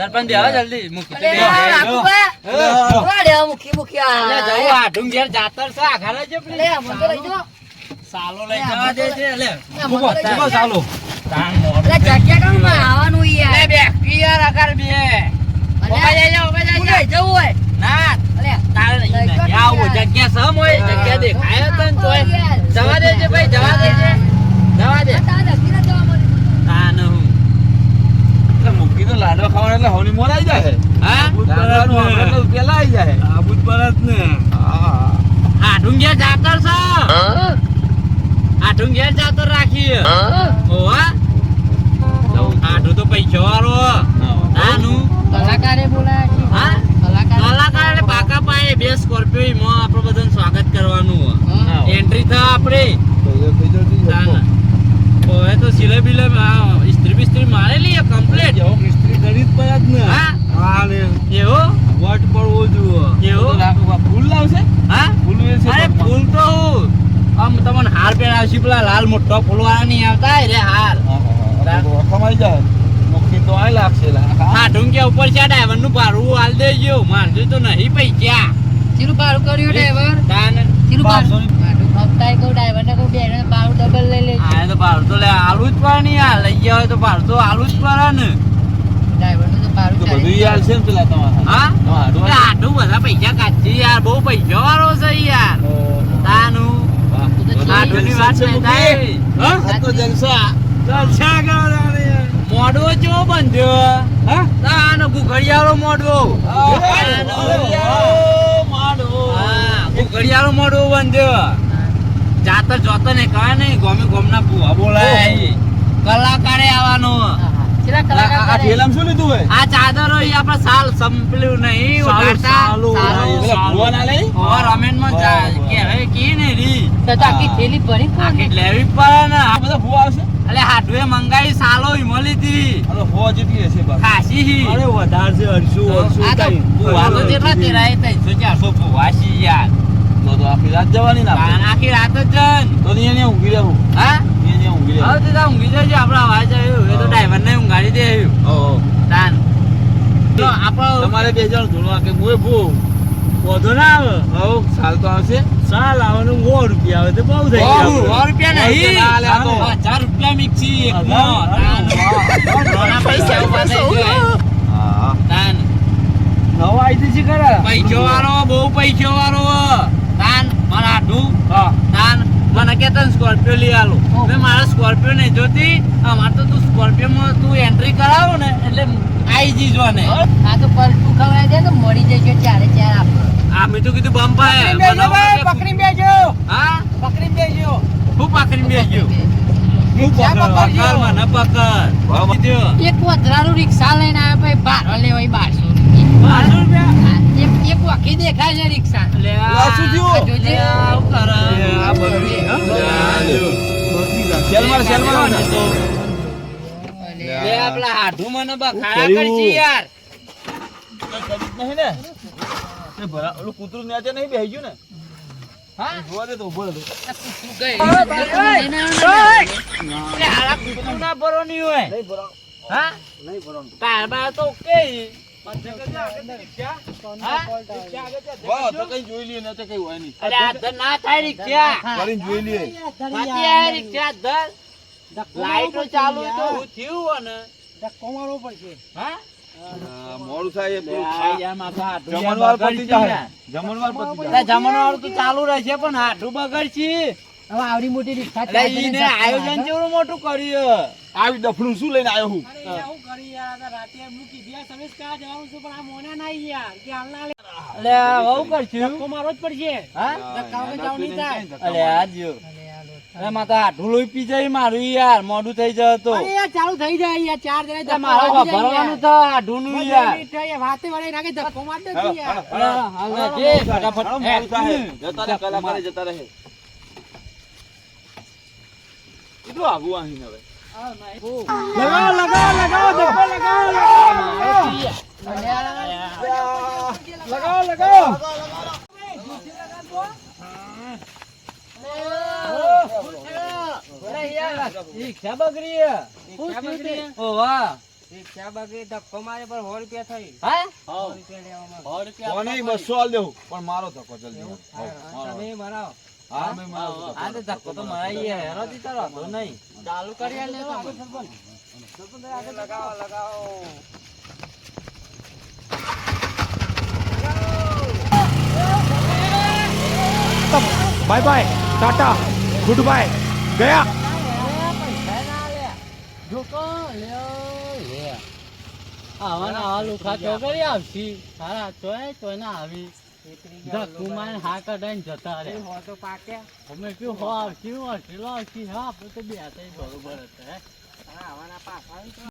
સરપંચ બે આવે જલ્દી મુખી મુખી આ. અલ્યા, જવું આઢું ઘેર જાતર છે, આઘા લઈ જાઓ મને લઈ જાઓ. સાલો લઈ જવા દે છે, અલે. અલે, મને તો લઈ જાઓ. સાલો. તાણ મોડું અલે, જગ્યા કામ આવવાનું યાર. આકાર બે. જવું હોય. ના, તારે નહીં. આવું. જગ્યા સમ હોય, જગ્યા દેખાય તોય. જવા દેજે ભાઈ, જવા દેજે. જવા દે. જવા મને. તાન હું. એટલે મૂકી તો લાડવા ખાવાના એટલે હોની મોર આવી જાય હા? લાડવાનું આપણે તો પેલા આઈ જાય હા. આઢું ઘેર જાતર છે. આ ઢુંગિયા જાતર રાખી. ઓવા? આઢું તો પૈસા વાળો નાનું કલાકારે બોલાય છે. હા કલાકાર. કલાકાર એટલે પાકા પાયે બે સ્કોર્પિયો માં આપણે બધાનું સ્વાગત કરવાનું એન્ટ્રી થાય આપણે. હવે તો સિલે બિલે આ ઇસ્ત્રી બિસ્ત્રી મારેલી છે ને. હા. એવું એવું ફૂલ લાવશે? હા? ફૂલ અરે ફૂલ તો આમ તમને હાર પહેરાવશે પેલા લાલ મોટો ફૂલ વાળા નહીં આવતા રે હાર. કમાઈ જાય મૂકી તો આય લાગશે હા. ઢુંગ્યા ઉપર છે ડ્રાઈવરનું ભાડું હાલ દેજો. મારજો તો નહીં પૈસા ચીરું ભાડું કર્યું ડ્રાઈવર? તાન ચીરું ભાડું? ની- ભાડું ખપતાય કહું બેને ભાડું ડબલ લઈ લેજો. આ તો ભાડું તો લે આલુ જ પડે ને લઈ ગયા હોય તો ભાડું તો આલુ જ પડે ને. ડ્રાઈવરનું તો ભાડું તો બધું ઈ ને પેલા તમારા. હા? તમારા આટલું બધા પૈસા કાઢી યાર બહુ પૈસા વાળો છે યાર. તાનું. આટલું વાત નહીં થાય. હા? તો જલસા. મોઢો ચો બંધ્યો? હા? તાનો ગુઘડિયાળો મોઢો. હા ગુઘડિયાળો બંધ્યો. જાતર જોતો ને કહે નહીં ગોમે ગોમના ભૂવા બોલાય. કલાકારે આવવાનો. આ- ઠેલામાં શું લીધું હોય? આ ચાદરો ઈ આપડે સાલ સંપલ્યું નહીં ઉગાડતા. ભુવા ના લઈ? ઓવર રમેનમાં જા- કહેવાય કી ને રી? તો તો આખી થેલી ભરી આખી લેવી પડે ને. આ બધા ભુવા આવશે? એટલે હાટુએ મંગાઈ સાલો ઈમો લીધી આ તો ભુવા જેટલી હશે બાપ. ખાસી હી. આ તો ભૂવા તો જેટલા તેરાય ત્રણસો ચારસો ભૂવા યાર. તો તો આખી રાત જવાની ના આખી રાત જ જન તો અહીંયા ને ઊંઘી હા? તાર ઊંઘી જજો અવાજ આવ્યો એ તો ડ્રાઈવર ને ઊંઘાડી દે આવ્યું. ઓહો. તાન. તો આપણો તમારે બે જણ ધૂળવા કે મુએ ભૂ વધુ ના આવે. હવ સાલ તો આવશે. સાલ આવે ને સો રૂપિયા આવે તો બહુ થઈ સો સો રૂપિયા નહીં. હજાર રૂપિયા મિક્સી તાન. પૈસા તાન. નવા આવી છે પૈસો વાળો બહુ પૈસો વાળો તાન મારા હા. તાન. મને કે તને સ્કોર્પિયો લઈ આલો. મેં મારા સ્કોર્પિયો નહીં જોતી. અમારે તો તું સ્કોર્પિયો તું એન્ટ્રી કરાવો ને એટલે આવી જીજો ને આ તો પલટું ખવડાવી દે તો મળી જશે ચારે ચાર આપણે આ મેં તો કીધું બમ્પાય પકડી બેજો હા? પકડી બેજો. હું પકડી બેસ્યો? હું પકડ. મને પકડ કીધું. એક વધરાનું રિક્ષા લઈને આવે ભાઈ બાર લેવાય બારસો દેખાય છે રિક્ષા લે લા, શું થયું? જોજે. લે, આવું આ બગડી, હં? શેલમાં, શેલમાં ને. લે, આપલા હાઢું મને બખાડા કરશી યાર નહીં ને એ ભરા ઓલું કૂતરું નેચે નહીં બેહી ગયું ને હા જોવા દે તો ઊભો રહે તો. લે, હાલા કૂતરું ના ભરોની હોય નહીં ભરાવ હા નહીં ભરાવ તાર બા તો કે હા? વાહ તો ચાલુ રહેશે પણ ને તો કઈ હોય નહીં. અરે આ ધર આવડી મોટી રિક્ષા કરીને જોઈ લઈએ બાકી આ રિક્ષા ધર લાઈટો ચાલુ હોય તો હું ને હા? આ યાર માથા હાથું યાર જમણવાર પતી બગડશે જાય યાર. જમણવાર પતી એટલે જાય તો ચાલુ રહેશે પણ હવે મોટી આયોજન મોટું કર્યું આવી ડફણું શું લઈને આવ્યો હું કરશું મારો જ પડશે. હા? ધક્કા વગર જવું નહીં થાય. અલે આ અરે માતા લોહી પી જાય મારું યાર મોડું થઈ જાય તો. અરે યાર ચાલુ થઈ જાય યાર ચાર જણા મારે ભરવાનું તો હાથું નું યાર. વાતે વળે નાખે ધક્કો મારતો દે યાર. ફટાફટ. જતા રહે કલાકારે જતા રહે. કેટલું આવું આહીને હવે? લગાવો લગાવો લગાવો ધક્કો લગાવો લગાવો. લગાવો રિક્ષા બગડી હે. શું ઓ વાહ. રિક્ષા બગડી? ધક્કો મારે પણ સો રૂપિયા થઈ હા? સો રૂપિયા બસો આલ દેવું પણ મારો ધક્કો જલ્દી. તમે હા ધક્કો. આ તો મરાઈએ હેરો થી વાંધો નહીં. ચાલુ કરી આલે લગાવો લગાવો. Bye bye tata good bye ગયા આવા ના આવા લુખા તો કરી આવશી. સારા તોય તોય ના આવી. ધક્કુ મારે હા કઢાઈને જતા રે. હો તો પાક્યા? અમે કયું હો આવશી હું અઢીલો આવશી હા આપણે તો બે બરોબર હતા હે. આવવાના પાછા આવી.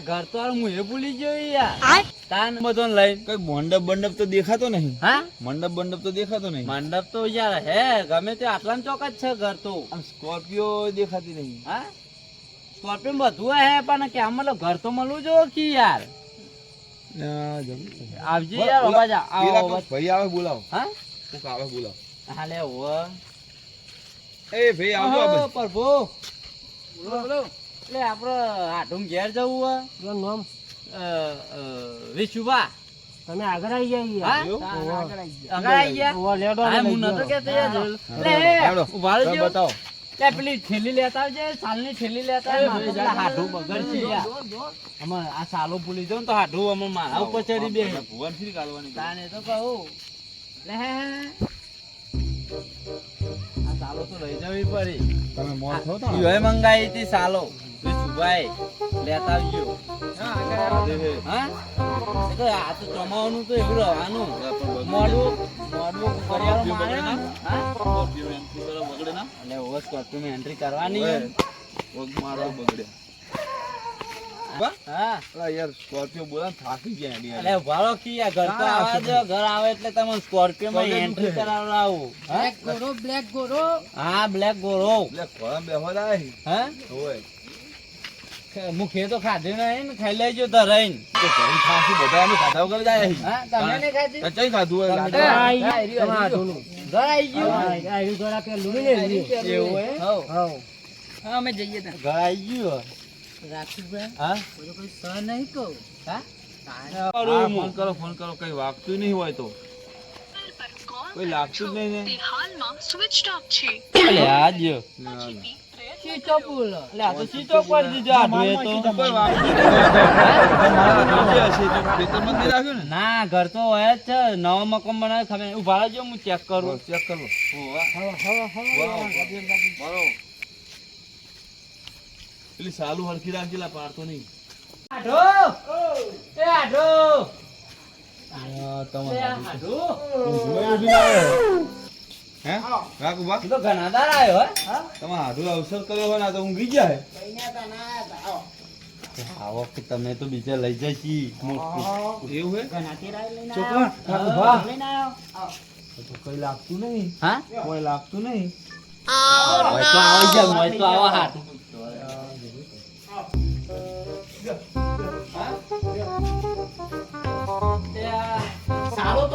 ઘર તો હું એ ભૂલી ગયો યાર. તાન બધો લઈને કઈ મંડપ બંડપ તો દેખાતો નહીં હા મંડપ તો દેખાતો નહીં મંડપ તો યાર હે ગમે તે આટલા ચોક જ છે ઘર તો સ્કોર્પિયો દેખાતી નહીં હા સ્કોર્પિયો બધું હે પણ કે આમ મતલબ ઘર તો મળવું જો કે યાર આવજી યાર ભાઈ આવે બોલાવો. હા? કોક આવે બોલાવો. હા લે ઓ એ ભાઈ આવજો આ. પ્રભુ. બોલો બોલો. એટલે આપણે આટુમ ઘેર જવું હે જો નામ? વિશુભા. તમે આગળ આવી જાય આગળ આવી ગયા. આવી હા, હું નતો ગયો. યાર લે, બતાવો. લે, પેલી થેલી લેતા આવજે સાલની થેલી લેતા આવજે. હાડું બગડશે છે આમાં આ સાલો ભૂલી જાઉં ને તો હાડું આમાં મારા ઉપર ચડી બે ભુવનથી કાઢવાની તાને તો કહું હે હે. સાલો તો લઈ જવી પડી. તમે મોર થો તો ઈયોએ મંગાઈ હતી સાલો. વિશુભાઈ લેતા આવજો. હા, આગળ આવો. હા? એ તો આ તો ચોમાવાનું તો એવું રહેવાનું. મોડું મોડું કરિયારો મારે હા? બગડે ના એટલે એન્ટ્રી કરવાની મારો બગડે હા. યાર સ્કોર્પિયો બોલા થાકી ગયા એની એટલે કી ઘર તો આવા દો ઘર આવે એટલે તમે સ્કોર્પિયો માં એન્ટ્રી દુખે. કરાવડાવું. બ્લેક ગોરો બ્લેક ગોરો. હા બ્લેક ગોરો. એટલે ખોળા બેહવા લાય હા? હોય. મુખે તો ખાધું નહીં ને ખાઈ લેજો ધરાઈને. ખાસી બધા અમે ખાધા વગર જાય હા તમે નહીં ખાધી? તો ખાધું હોય તમે- લાડવા? આ હા, ઈ તમારા હાથોનું. ઘર આવી ગયું? આ ઈ- આ ઈ ગોરા પેલું ને એવું હે? હઉ. અમે જઈએ ત્યાં. ગયું રાખીભાઈ, હા? બધું કોઈ સહ નહીં કહું. હા? હા, ફોન કરો ફોન કરો કઈ વાગતું નહીં હોય તો. કોઈ લાગતું જ નહીં ને? હાલમાં સ્વિચ ઓફ છે અલે આ જો. ના, ના. બોલો. અલે આ તો સીટો પર દીધો આડું એ તો. કોઈ વાગતું નહીં. હોય તો. તમારા ઘર તો ને? ઘર હોય જ. છે નવો મકાન બનાવે ખબર ઊભા રહેજો હું ચેક કરું. ચેક કરું. બરો પેલી સાલું હરખી રાખજે લા પાડતો નહીં. આઢો એ આઢો રાખ તમે તો બીજા લઈ જશી એવું કઈ લાગતું નહીં. કોઈ લાગતું નહીં. હોય તો આવી જાય હોય તો આવા. હાથ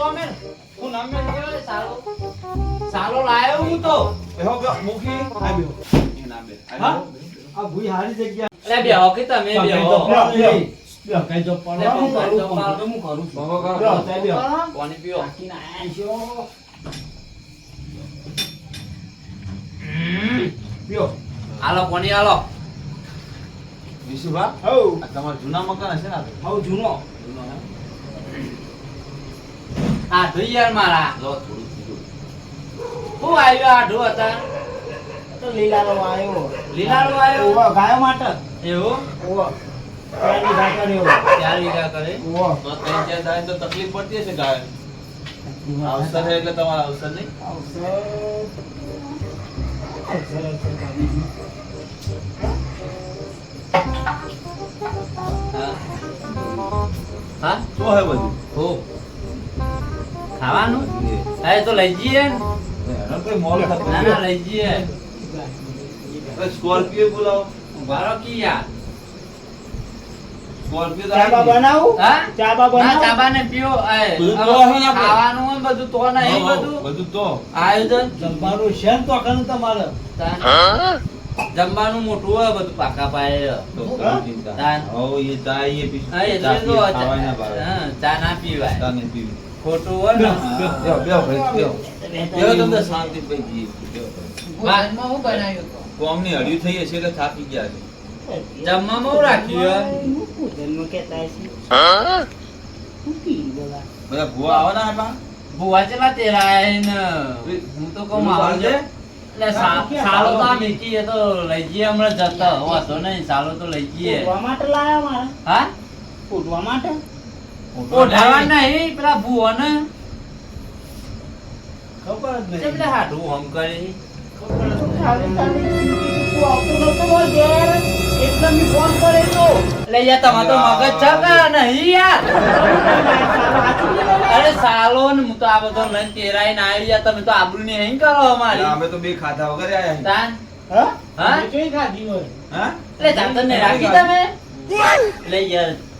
અમે? હું નામ મેં સારો લાયો હું તો. એહો મુખી આવ્યો એ ના બે હા? આ ભૂઈ હારી જગ્યા. અરે બેહો કે તમે બેહો. કઈ જો પડે હું કરું? હું કરું છું. બાબા કાકા, ચાલ બેહો. પાણી પીઓ. હાલો વિશુભા? આ તમારા જૂના મકાન હશે ને આ જૂનો. જૂનો આ યાર મારા લો થોડું થોડું. હું આવ્યો આઢો હતા? તો લીલાનો આવ્યો. લીલાડો આવ્યો ઓવા, ગાયો માટે? એવું? ઓવા. ત્યાંની ભાકર એવો. ચાર વીઘા કરે? ઓવા. તો ત્રણ ચાર દાડે તો તકલીફ પડતી હશે ગાય. અવસર છે એટલે તમારા અવસર નહીં? હા? હા? શું હે બધું? હો? ખાવાનું? હા એ તો લઈ જઈએ. ને. એનો કોઈ મોલ થતું ના ના લઈ જઈએ. સ્કોર્પિયો બોલાવો. બારો કી યાર સ્કોર્પિયો ચા બા આવી ગઈ. બનાવું? હા? ચા બા ના બનાવું? ચાબા ને પીઓ એ, બધું હવે તો ને. ખાવાનું બધું બધું. બધું તો. આયોજન? જમવાનું છે તો કનું તમારે. જમવાનું મોટું હોય બધું પાકા પાયે. ચા ના પીવાય. પીવી. ખોટું હોય ને બેહો, બેહો, ભાઈ, બેહો. બેહો તમને શાંતિ ભાઈ જીએ. બેહો. ભોજનમાં હું બનાવ્યું હતું? કોમની હળિયું થઈ હશે એટલે થાકી ગયા છે જમવામાં હું રાખ્યું હે? ભોજનમાં કહેતા છે હા? બધા ભૂવા આવવાના હતા ભુવા ચેલા તેરા હે હું તો કહું આવું છે એટલે સાલો તો આ મીઠી એ તો લઈ જઈએ હમણાં જતા વાંધો નહીં સાલો તો લઈ જઈએ માટે લાયા મારા હા ફૂટવા માટે ઓઢાવા નહીં પેલા ભુવો ખબર જ નહીં. લે હાડું હમ કરી અમે તો બે ખાધા વગર આયા છીએ. હા? હા? મેં ખાધી હોય. હા એટલે જાતર ને રાખી તમે લઈ યાર આ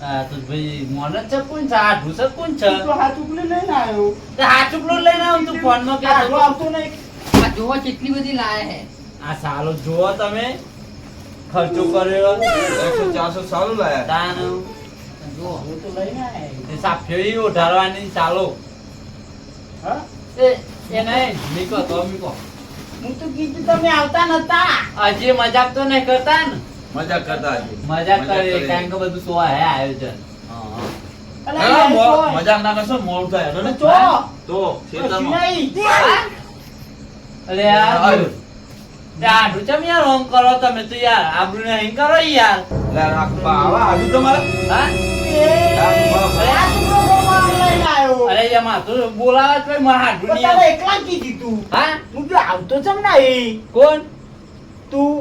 તો ભાઈ મોન છે કોણ છે? આ ઢુસક કોણ છે? તો હાથ લઈને આવ્યો. તે આ લઈને આવું તું ફોનમાં કે આવતો નહીં. આ જોવો કેટલી બધી લાયા હે. આ સાલો જુઓ તમે. ખર્ચો કર્યો. એકસો ચારસો સારું લાયા. તાન. જુઓ. હું તો લઈને આવ્યો. તે સાફેરી ઉઠાડવાની ચાલો. હા? એ એ નહીં મીકો તો મીકો હું તો કીધું તમે આવતા નતા. હજી મજાક તો નહીં કરતા ને? મજાક કરતા મજાક કરે કરે. કારણ કે બધું સો હે આયોજન. હા. હા, મજાક ના કરશો મોડું થાય. હેડો તો. હા? અરે યાર હારું. ચમ યાર ઓમ કરો તમે તો યાર? આબરૂ ને કરો યાર. આવા આવ્યું તમારે હા? અરે, યાર માથું બોલાવે તો મારા આવે. એકલા કીધી તું. હા? તું જો આવતો ચમ નહીં કોણ? તું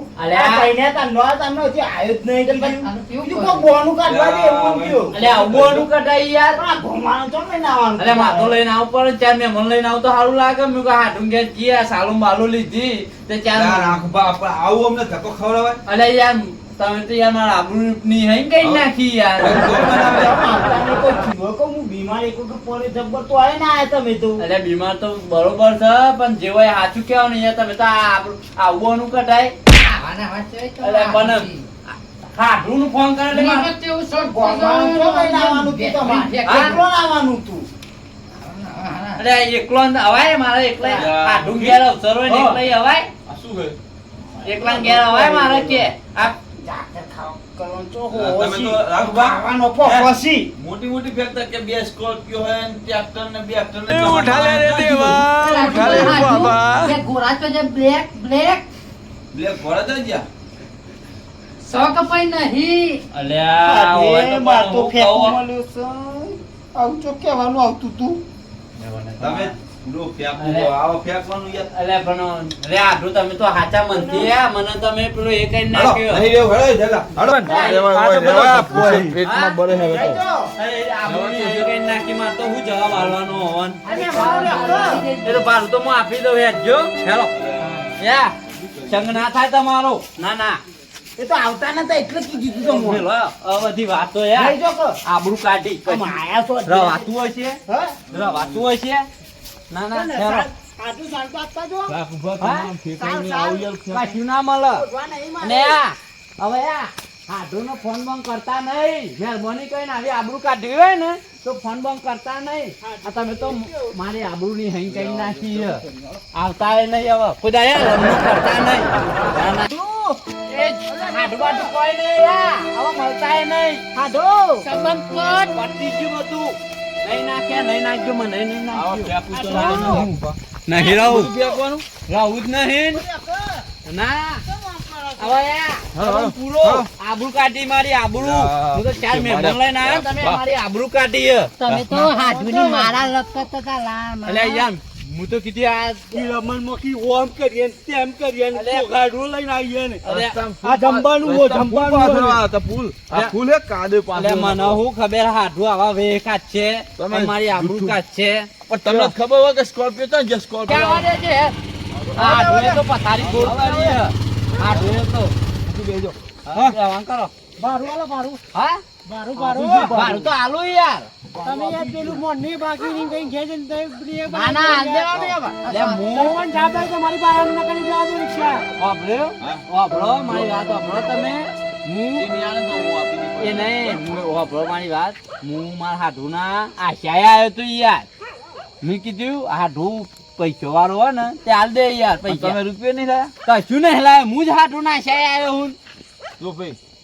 તમે તો યાર મારા આબરૂ ની હઈ કઈ નાખી યાર. બીમાર એક વખત પોરે જબ્બર તો આય ના તમે તો. અલે બીમાર તો બરોબર છે પણ જે સાચું કેવું ને તમે તો આવવાનું કટાય આવાના વાત છે તો અલે પણ આવાથી. નું ફોન કરે એટલે મારે- નિયમિત તેવું શોખ ભોમાનો ચમ લઈને આવવાનું તું તમારે? હા? એકલો અવાય મારે એકલા હાડું ઘેર અવસર હોય ને એકલા અવાય. શું છે? એકલા ઘેર અવાય મારે કે આ જાતે ખાવ. તો. મોટી મોટી ફેક્ટર કે બે સ્કોર્પિયો હે ટ્રેક્ટર ને બે ટ્રેક્ટર ને જે ગોરા તો જે બ્લેક બ્લેક બ્લેક ભરત જ યા સો કપાઈ નહીં. અલ્યા તો તો છે. આવું ચો કેવાનું આવતું તું? તમે સંગ ના થાય તમારો. ના ના. એ તો આવતા નતા એટલે કીધું તું. આ બધી વાતો યાર લઈ જો આબરૂ કાઢી આયા છો રવાતું હશે છે? રવાતું હોય છે? ના ના હેલો સાલ- કાચું આપતા જો. અને આ હવે આ હાડુનો ફોન બંધ કરતા નહીં. મહેરબાની કરીને આવી આબરૂ કાઢી હોય ને તો ફોન બંધ કરતા નહીં. આ તમે તો મારી આબરૂની હઈ કઈ નાખી આવતા નહીં હવે. ખુદા લગ્ન કરતા નહીં. ના, ના. એ હાડું બાડું કોઈ નહીં. હવે મળતા નહીં. હાડો. સંબંધ પર પતી ગયું બધું. નહીં નાખ્યા નહીં નાખ્યું મને નહીં ના. આબરૂ કાઢી મારી આબરૂ. હું. તો ચાર મહેમાન લઈને આવ્યો. તમે મારી આબરૂ કાઢી તમે તો હાથુની મારા લખત હતા લા અલ્યા યાર હું તો કીધી આ ઈ મોકી ઓમ કરીએ તેમ કરીએ ગાડું લઈને આવીએ ને. આ જમવાનું હો, જમવાનું હો. ફૂલ. આ ફૂલ. હે કાદે અલ્યા પાથરવા. મને હું ખબર હાડું આવા વે છે. તમે અને મારી આબરૂ કાચ છે. પણ તમને ખબર હોય કે સ્કોર્પિયો તો જે સ્કોર્પિયો. ક્યાં વાગે છે? આ હાડુએ તો પથારી ગોળ કરી હે. હાડુએ તો. બેજો. હા કરો. બારું આલો, બારું. હા? બારું, બારું. મારું તો આલુ યાર. તમે યાર પેલું મોઢની બાકીની કઈ ઘેર જઈને તમે ના ના દેવા દે જાતા તો મારી પાસે ન કરી જવા દો રિક્ષા. વાપર્યો? વાપરો, મારી વાત તમે. હું નિયાણે તો હું આપી દઈશ. એ નહીં હું વાપરો મારી વાત. હું મારા હાડુના આશાએ આવ્યો તો યાર. મેં કીધું હાડું પૈસો વાળો હોય ને તે હાલ દે યાર પૈસા. તમે રૂપિયો નહીં લાયા? કશું નહીં લાયા હું જ હાડુના આશાએ આવ્યો હું. જો ભાઈ?